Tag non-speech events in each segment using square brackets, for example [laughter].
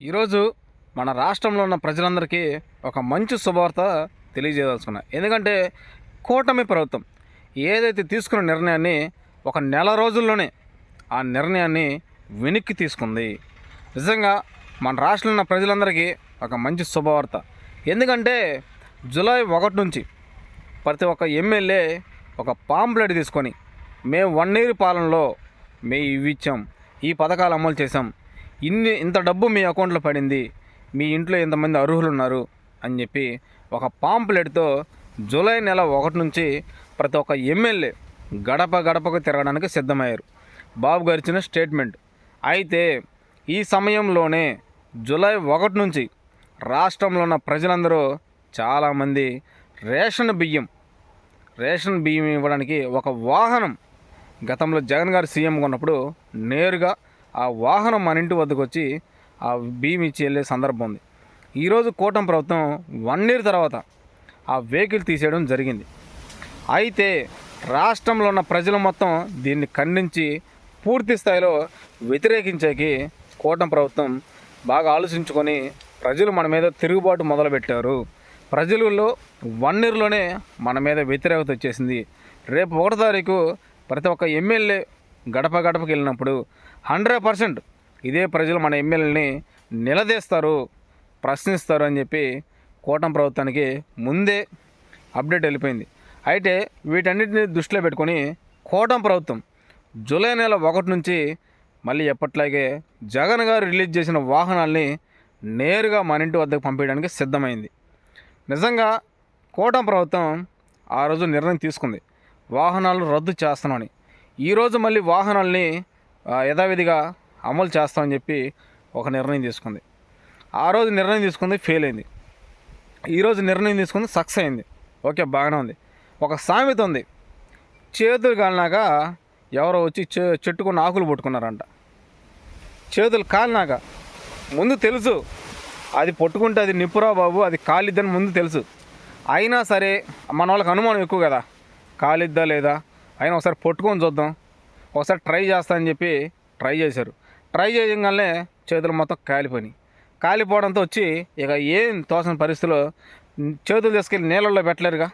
ఈరోజు మన రాష్ట్రంలో ఉన్న ప్రజలందరికీ ఒక మంచి శుభవార్త తెలియజేయదలుచుకున్నా. ఎందుకంటే కూటమి ప్రభుత్వం ఏదైతే తీసుకున్న నిర్ణయాన్ని ఒక నెల రోజుల్లోనే ఆ నిర్ణయాన్ని వెనక్కి తీసుకుంది. నిజంగా మన రాష్ట్రంలో ఉన్న ప్రజలందరికీ ఒక మంచి శుభవార్త. ఎందుకంటే జూలై ఒకటి నుంచి ప్రతి ఒక్క ఎమ్మెల్యే ఒక పాంప్లెట్ తీసుకొని మేము వన్ ఇయర్ పాలనలో మేము ఇవి ఇచ్చాం ఈ పథకాలు అమలు చేసాం ఇన్ని ఇంత డబ్బు మీ అకౌంట్లో పడింది మీ ఇంట్లో ఇంతమంది అర్హులు ఉన్నారు అని చెప్పి ఒక పాంప్లెట్తో జూలై నెల ఒకటి నుంచి ప్రతి ఒక్క ఎమ్మెల్యే గడప గడపకు తిరగడానికి సిద్ధమయ్యారు. బాబు గారిచ్చిన స్టేట్మెంట్. అయితే ఈ సమయంలోనే జూలై ఒకటి నుంచి రాష్ట్రంలో ఉన్న ప్రజలందరూ చాలామంది రేషన్ బియ్యం రేషన్ బియ్యం ఇవ్వడానికి ఒక వాహనం గతంలో జగన్ గారు సీఎంగా ఉన్నప్పుడు నేరుగా ఆ వాహనం మన ఇంటి వద్దకు వచ్చి ఆ బియ్యం ఇచ్చి వెళ్ళే సందర్భం ఉంది. ఈరోజు కూటమి ప్రభుత్వం వన్ ఇయర్ తర్వాత ఆ వెహికల్ తీసేయడం జరిగింది. అయితే రాష్ట్రంలో ఉన్న ప్రజలు మొత్తం దీన్ని ఖండించి పూర్తి స్థాయిలో వ్యతిరేకించేకి కూటమి ప్రభుత్వం బాగా ఆలోచించుకొని ప్రజలు మన మీద తిరుగుబాటు మొదలుపెట్టారు. ప్రజలలో వన్ ఇయర్లోనే మన మీద వ్యతిరేకత వచ్చేసింది. రేపు ఒకటో తారీఖు ప్రతి ఒక్క ఎమ్మెల్యే గడప గడపకి వెళ్ళినప్పుడు హండ్రెడ్ పర్సెంట్ ఇదే ప్రజలు మన ఎమ్మెల్యేని నిలదీస్తారు ప్రశ్నిస్తారు అని చెప్పి కూటమి ప్రభుత్వానికి ముందే అప్డేట్ వెళ్ళిపోయింది. అయితే వీటన్నిటిని దృష్టిలో పెట్టుకొని కూటమి ప్రభుత్వం జూలై నెల ఒకటి నుంచి మళ్ళీ ఎప్పట్లాగే జగన్ గారు రిలీజ్ చేసిన వాహనాల్ని నేరుగా మన ఇంటి వద్దకు పంపించడానికి సిద్ధమైంది. నిజంగా కూటమి ప్రభుత్వం ఆ రోజు నిర్ణయం తీసుకుంది. వాహనాలు రద్దు చేస్తామని ఈరోజు మళ్ళీ వాహనాల్ని యథావిధిగా అమలు చేస్తామని చెప్పి ఒక నిర్ణయం తీసుకుంది. ఆ రోజు నిర్ణయం తీసుకుంది ఫెయిల్ అయింది. ఈరోజు నిర్ణయం తీసుకుంది సక్సెస్ అయింది. ఓకే బాగానే ఉంది. ఒక సామెత ఉంది. చేతులు కాలినాక ఎవరో వచ్చి చె చెట్టుకున్న ఆకులు పట్టుకున్నారంట. చేతులు కాలినాక ముందు తెలుసు. అది పట్టుకుంటే అది నిప్పురా బాబు అది కాలిద్దని ముందు తెలుసు. అయినా సరే మన వాళ్ళకి అనుమానం ఎక్కువ కదా. కాలిద్దా లేదా? అయినా ఒకసారి పట్టుకొని చూద్దాం. ఒకసారి ట్రై చేస్తా అని చెప్పి ట్రై చేశారు. ట్రై చేయగానే చేతులు మొత్తం కాలిపోయినాయి. కాలిపోవడంతో వచ్చి ఇక ఏం తోసిన పరిస్థితిలో చేతులు తీసుకెళ్ళి నీళ్ళల్లో పెట్టలేరుగా.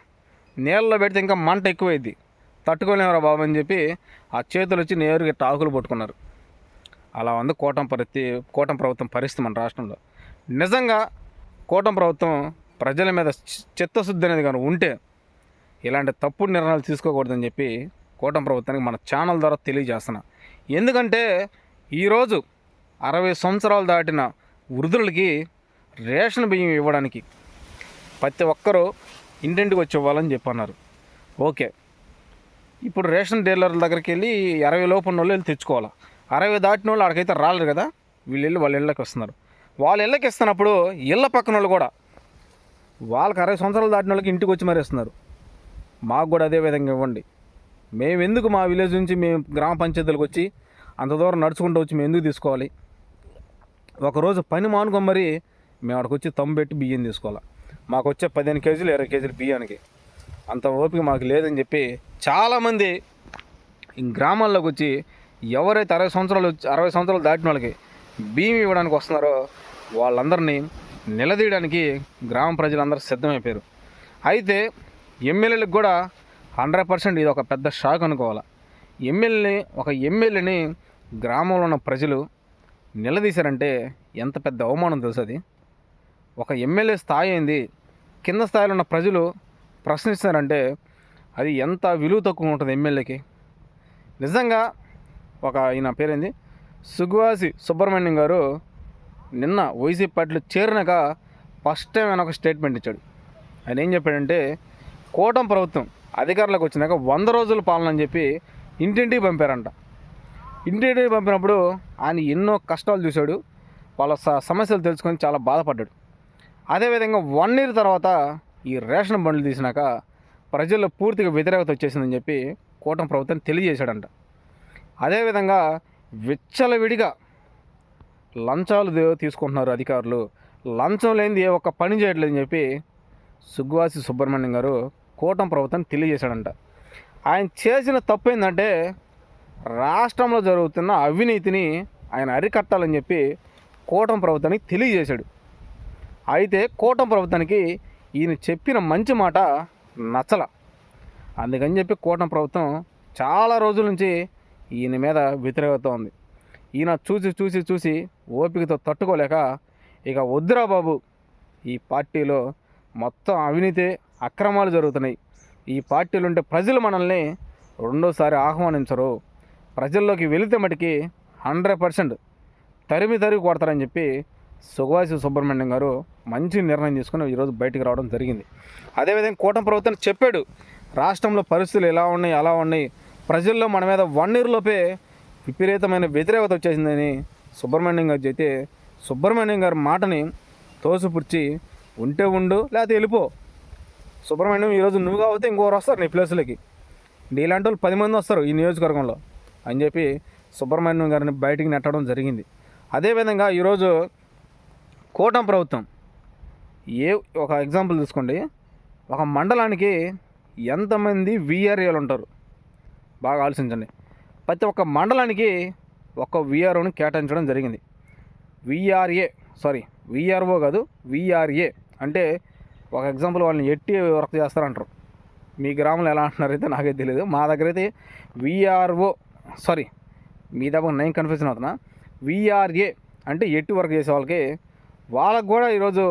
నీళ్ళలో పెడితే ఇంకా మంట ఎక్కువైద్ది. తట్టుకోలేమరా బాబు అని చెప్పి ఆ చేతులు వచ్చి నేరుగా టాకులు పట్టుకున్నారు. అలా ఉంది కూటమి పరిస్థితి కూటమి ప్రభుత్వం పరిస్థితి మన రాష్ట్రంలో. నిజంగా కూటమి ప్రభుత్వం ప్రజల మీద చి- చిత్తశుద్ధి అనేది కానీ ఉంటే ఇలాంటి తప్పుడు నిర్ణయాలు తీసుకోకూడదని చెప్పి కూటమి ప్రభుత్వానికి మన ఛానల్ ద్వారా తెలియజేస్తున్నా. ఎందుకంటే ఈరోజు అరవై సంవత్సరాలు దాటిన వృద్ధులకి రేషన్ బియ్యం ఇవ్వడానికి ప్రతి ఒక్కరూ ఇంటింటికి వచ్చి ఇవ్వాలని చెప్పన్నారు. ఓకే. ఇప్పుడు రేషన్ డీలర్ల దగ్గరికి వెళ్ళి అరవై లోపు ఉన్న వాళ్ళు వెళ్ళి తెచ్చుకోవాలి? అరవై దాటిన వాళ్ళు అక్కడికైతే రాలేరు కదా? వీళ్ళు వెళ్ళి వాళ్ళ ఇళ్ళకి వస్తున్నారు. వాళ్ళ ఇళ్ళకి ఇస్తున్నప్పుడు ఇళ్ళ పక్కన వాళ్ళు కూడా వాళ్ళకి అరవై సంవత్సరాలు దాటిన వాళ్ళకి ఇంటికి వచ్చి మరేస్తున్నారు మాకు కూడా అదే విధంగా ఇవ్వండి. మేము ఎందుకు మా విలేజ్ నుంచి మేము గ్రామ పంచాయతీలకు వచ్చి అంత దూరం నడుచుకుంటూ వచ్చి మేము ఎందుకు తీసుకోవాలి? ఒకరోజు పని మానుకొని మరి మేము అక్కడికి వచ్చి తమ్ము పెట్టి బియ్యం తీసుకోవాలి? మాకు వచ్చే పదిహేను కేజీలు ఇరవై కేజీలు బియ్యానికి. అంత ఓపిక మాకు లేదని చెప్పి చాలామంది ఈ గ్రామాల్లోకి వచ్చి ఎవరైతే అరవై సంవత్సరాలు అరవై సంవత్సరాలు దాటిన వాళ్ళకి బియ్యం ఇవ్వడానికి వస్తున్నారో వాళ్ళందరినీ నిలదీయడానికి గ్రామ ప్రజలందరూ సిద్ధమైపోయారు. అయితే ఎమ్మెల్యేలకు కూడా హండ్రెడ్ పర్సెంట్ ఇది ఒక పెద్ద షాక్ అనుకోవాలి. ఎమ్మెల్యేని ఒక ఎమ్మెల్యేని గ్రామంలో ఉన్న ప్రజలు నిలదీశారంటే ఎంత పెద్ద అవమానం తెలుసు అది? ఒక ఎమ్మెల్యే స్థాయి అయింది కింద స్థాయిలో ఉన్న ప్రజలు ప్రశ్నిస్తారంటే అది ఎంత విలువ తక్కువ ఉంటుంది ఎమ్మెల్యేకి? నిజంగా ఒక ఈయన పేరేంది? సుగ్వాసి సుబ్రహ్మణ్యం గారు నిన్న వైసీపీ పార్టీలో చేరినాక ఫస్ట్ టైం ఆయన ఒక స్టేట్మెంట్ ఇచ్చాడు. ఆయన ఏం చెప్పాడంటే కూటమి ప్రభుత్వం అధికారంలోకి వచ్చినాక వంద రోజుల పాలన అని చెప్పి ఇంటింటికి పంపారంట. ఇంటింటికి పంపినప్పుడు ఆయన ఎన్నో కష్టాలు చూశాడు. వాళ్ళ స- సమస్యలు తెలుసుకొని చాలా బాధపడ్డాడు. అదేవిధంగా వన్ ఇయర్ తర్వాత ఈ రేషన్ బండ్లు తీసినాక ప్రజల్లో పూర్తిగా వ్యతిరేకత వచ్చేసిందని చెప్పి కూటమి ప్రభుత్వం తెలియజేశాడంట. అదేవిధంగా విచ్చలవిడిగా లంచాలు తీసుకుంటున్నారు అధికారులు. లంచం లేనిది ఏ ఒక్క పని చేయట్లేదని చెప్పి సుగ్వాసి సుబ్రహ్మణ్యం గారు కూటమి ప్రభుత్వాన్ని తెలియజేశాడంట. ఆయన చేసిన తప్పు ఏంటంటే రాష్ట్రంలో జరుగుతున్న అవినీతిని ఆయన అరికట్టాలని చెప్పి కూటమి ప్రభుత్వానికి తెలియజేశాడు. అయితే కూటమి ప్రభుత్వానికి ఈయన చెప్పిన మంచి మాట నచ్చల. అందుకని చెప్పి కూటమి ప్రభుత్వం చాలా రోజుల నుంచి ఈయన మీద వ్యతిరేకత ఉంది. ఈయన చూసి చూసి చూసి ఓపికతో తట్టుకోలేక ఇక వద్దురా బాబు ఈ పార్టీలో మొత్తం అవినీతి అక్రమాలు జరుగుతున్నాయి. ఈ పార్టీలు ఉంటే ప్రజలు మనల్ని రెండోసారి ఆహ్వానించరు. ప్రజల్లోకి వెళితే మటుకి హండ్రెడ్ పర్సెంట్ తరిమి తరిగి కొడతారని చెప్పి సుగవాసి సుబ్రహ్మణ్యం గారు మంచి నిర్ణయం తీసుకుని ఈరోజు బయటికి రావడం జరిగింది. అదేవిధంగా కూటమి ప్రభుత్వం చెప్పాడు రాష్ట్రంలో పరిస్థితులు ఎలా ఉన్నాయి అలా ఉన్నాయి. ప్రజల్లో మన మీద వన్ ఇయర్లోపే విపరీతమైన వ్యతిరేకత వచ్చేసిందని సుబ్రహ్మణ్యం గారు చెప్తే సుబ్రహ్మణ్యం గారి మాటని తోసిపుచ్చి ఉంటే ఉండు లేకపోతే వెళ్ళిపో. సుబ్రహ్మణ్యం ఈరోజు నువ్వు కాకపోతే ఇంకోరు వస్తారు నీ ప్లేస్లకి. నీలాంటి వాళ్ళు పది మంది వస్తారు ఈ నియోజకవర్గంలో అని చెప్పి సుబ్రహ్మణ్యం గారిని బయటికి నెట్టడం జరిగింది. అదేవిధంగా ఈరోజు కూటమి ప్రభుత్వం ఏ ఒక ఎగ్జాంపుల్ తీసుకోండి. ఒక మండలానికి ఎంతమంది విఆర్ఏలు ఉంటారు? బాగా ఆలోచించండి. ప్రతి ఒక్క మండలానికి ఒక విఆర్ఓని కేటాయించడం జరిగింది. విఆర్ఏ సారీ విఆర్ఓ కాదు విఆర్ఏ అంటే ఒక ఎగ్జాంపుల్ వాళ్ళని ఎట్టి వర్క్ చేస్తారంటారు. మీ గ్రామంలో ఎలా అంటున్నారు అయితే నాకైతే తెలియదు మా దగ్గర అయితే విఆర్ఓ సారీ మీ దగ్గర నేను కన్ఫ్యూజన్ అవుతున్నా. విఆర్ఏ అంటే ఎట్టి వర్క్ చేసే వాళ్ళకి వాళ్ళకు కూడా ఈరోజు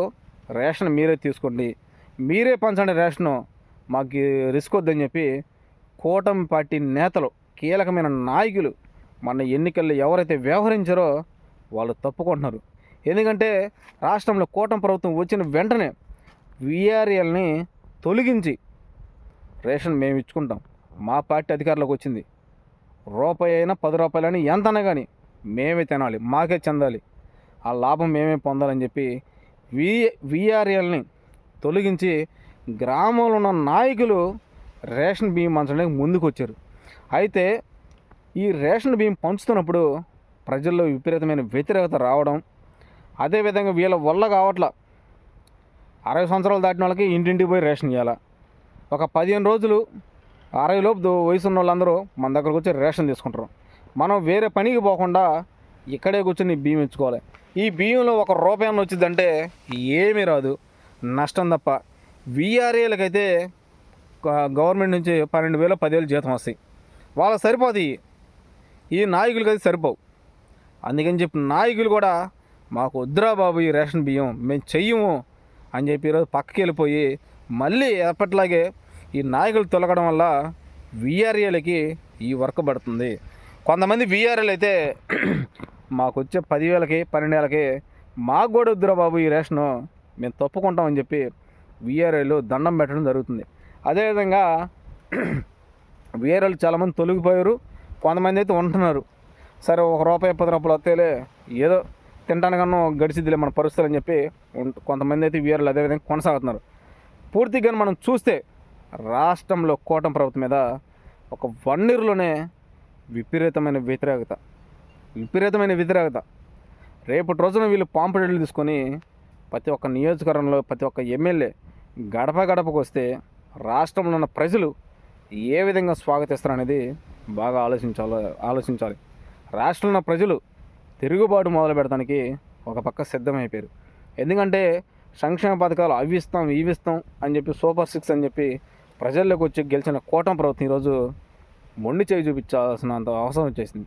రేషన్ మీరే తీసుకోండి. మీరే పంచండి రేషను. మాకు రిస్క్ వద్దని చెప్పి కూటమి పార్టీ నేతలు కీలకమైన నాయకులు మన ఎన్నికల్లో ఎవరైతే వ్యవహరించారో వాళ్ళు తప్పుకుంటున్నారు. ఎందుకంటే రాష్ట్రంలో కూటమి ప్రభుత్వం వచ్చిన వెంటనే విఆర్ఎల్ని తొలగించి రేషన్ మేము ఇచ్చుకుంటాం. మా పార్టీ అధికారంలోకి వచ్చింది. రూపాయి అయినా పది రూపాయలని ఎంతనా కానీ మేమే తినాలి మాకే చెందాలి. ఆ లాభం మేమే పొందాలని చెప్పి వి విఆర్ఎల్ని తొలగించి గ్రామంలో ఉన్న నాయకులు రేషన్ బియ్యం పంచడానికి ముందుకు వచ్చారు అయితే ఈ రేషన్ బియ్యం పంచుతున్నప్పుడు ప్రజల్లో విపరీతమైన వ్యతిరేకత రావడం అదేవిధంగా వీళ్ళ వల్ల కావట్ల అరవై సంవత్సరాలు దాటిన వాళ్ళకి ఇంటింటికి పోయి రేషన్ ఇవ్వాలి ఒక పదిహేను రోజులు అరవై లోపు వయసు ఉన్న వాళ్ళందరూ మన దగ్గరకు వచ్చి రేషన్ తీసుకుంటారు. మనం వేరే పనికి పోకుండా ఇక్కడే కూర్చొని బియ్యం ఇచ్చుకోవాలి. ఈ బియ్యంలో ఒక రూపాయన్న వచ్చిందంటే ఏమీ రాదు. నష్టం తప్ప. విఆర్ఏలకైతే గవర్నమెంట్ నుంచి పన్నెండు వేలు పదివేలు జీతం వస్తాయి. వాళ్ళకి సరిపోతాయి ఈ నాయకులకి అయితే సరిపోవు. అందుకని చెప్పి నాయకులు కూడా మాకు వద్దురా బాబు ఈ రేషన్ బియ్యం మేము చెయ్యము. అని చెప్పి ఈరోజు పక్కకి వెళ్ళిపోయి మళ్ళీ ఎప్పట్లాగే ఈ నాయకులు తొలగడం వల్ల విఆర్ఏలకి ఈ వర్క్ పడుతుంది. కొంతమంది విఆర్ఏలు అయితే [clears throat] మాకు వచ్చే పదివేలకి పన్నెండు వేలకి మాకు కూడా వద్దురా బాబు ఈ రేషను మేము తప్పుకుంటామని చెప్పి విఆర్ఏలు దండం పెట్టడం జరుగుతుంది. అదేవిధంగా [clears throat] విఆర్ఏలు చాలామంది తొలగిపోయారు. కొంతమంది అయితే ఉంటున్నారు. సరే ఒక రూపాయి పది రూపాయలు వస్తేలే ఏదో తినడానికన్నా గడిచిద్దిలే మన పరిస్థితులు అని చెప్పి కొంతమంది అయితే వీఆర్ఎల్ అదేవిధంగా కొనసాగుతున్నారు. పూర్తిగా మనం చూస్తే రాష్ట్రంలో కూటమి ప్రభుత్వం మీద ఒక వన్ ఇయర్లోనే విపరీతమైన వ్యతిరేకత. విపరీతమైన వ్యతిరేకత. రేపటి రోజున వీళ్ళు పాంపడేళ్ళు తీసుకొని ప్రతి ఒక్క నియోజకవర్గంలో ప్రతి ఒక్క ఎమ్మెల్యే గడప గడపకు వస్తే రాష్ట్రంలో ఉన్న ప్రజలు ఏ విధంగా స్వాగతిస్తారు అనేది బాగా ఆలోచించాలి ఆలోచించాలి. రాష్ట్రంలో ఉన్న ప్రజలు తిరుగుబాటు మొదలు పెడతానికి ఒక పక్క సిద్ధమైపోయారు. ఎందుకంటే సంక్షేమ పథకాలు అవి ఇస్తాం ఇవి ఇస్తాం అని చెప్పి సూపర్ సిక్స్ అని చెప్పి ప్రజల్లోకి వచ్చి గెలిచిన కూటమి ప్రభుత్వం ఈరోజు మొండి చేయి చూపించాల్సినంత అవసరం వచ్చేసింది.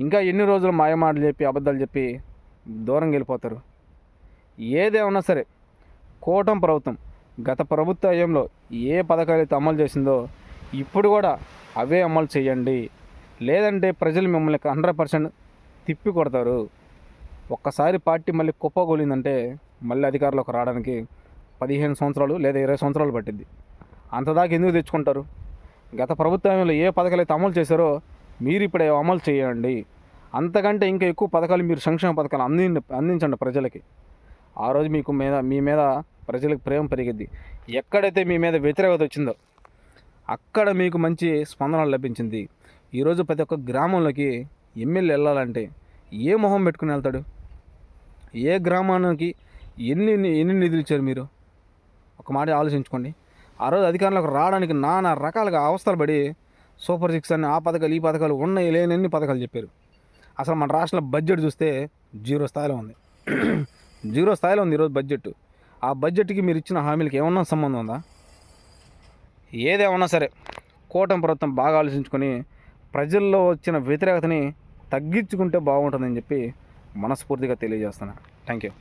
ఇంకా ఎన్ని రోజులు మాయమాటలు చెప్పి అబద్ధాలు చెప్పి దూరం వెళ్ళిపోతారు? ఏదేమన్నా సరే కూటమి ప్రభుత్వం గత ప్రభుత్వ ఏ పథకాలు అయితే అమలు చేసిందో ఇప్పుడు కూడా అవే అమలు చేయండి. లేదంటే ప్రజలు మిమ్మల్ని హండ్రెడ్ పర్సెంట్ తిప్పి కొడతారు. ఒక్కసారి పార్టీ మళ్ళీ కుప్పగోలిందంటే మళ్ళీ అధికారంలోకి రావడానికి పదిహేను సంవత్సరాలు లేదా ఇరవై సంవత్సరాలు పట్టింది అంతదాకా ఎందుకు తెచ్చుకుంటారు? గత ప్రభుత్వంలో ఏ పథకాలు అయితే అమలు చేశారో మీరు ఇప్పుడే అమలు చేయండి. అంతకంటే ఇంకా ఎక్కువ పథకాలు మీరు సంక్షేమ పథకాలు అంది అందించండి ప్రజలకి. ఆ రోజు మీకు మీద మీ మీద ప్రజలకు ప్రేమ పెరిగిద్ది. ఎక్కడైతే మీ మీద వ్యతిరేకత వచ్చిందో అక్కడ మీకు మంచి స్పందన లభించింది. ఈరోజు ప్రతి ఒక్క గ్రామంలోకి ఎమ్మెల్యే వెళ్ళాలంటే ఏ మొహం పెట్టుకుని వెళ్తాడు? ఏ గ్రామానికి ఎన్ని ఎన్ని నిధులు ఇచ్చారు మీరు? ఒక మాట ఆలోచించుకోండి. ఆ రోజు అధికారంలోకి రావడానికి నానా రకాలుగా అవస్థలు పడి సూపర్ సిక్స్ అని ఆ పథకాలు ఈ పథకాలు ఉన్నాయి లేనన్ని పథకాలు చెప్పారు. అసలు మన రాష్ట్రంలో బడ్జెట్ చూస్తే జీరో స్థాయిలో ఉంది. [clears throat] జీరో స్థాయిలో ఉంది ఈరోజు బడ్జెట్. ఆ బడ్జెట్కి మీరు ఇచ్చిన హామీలకి ఏమన్నా సంబంధం ఉందా? ఏదేమన్నా సరే కూటమి ప్రభుత్వం బాగా ఆలోచించుకొని ప్రజల్లో వచ్చిన వ్యతిరేకతని తగ్గించుకుంటే బాగుంటుందని చెప్పి మనస్ఫూర్తిగా తెలియజేస్తున్నాను థ్యాంక్ యూ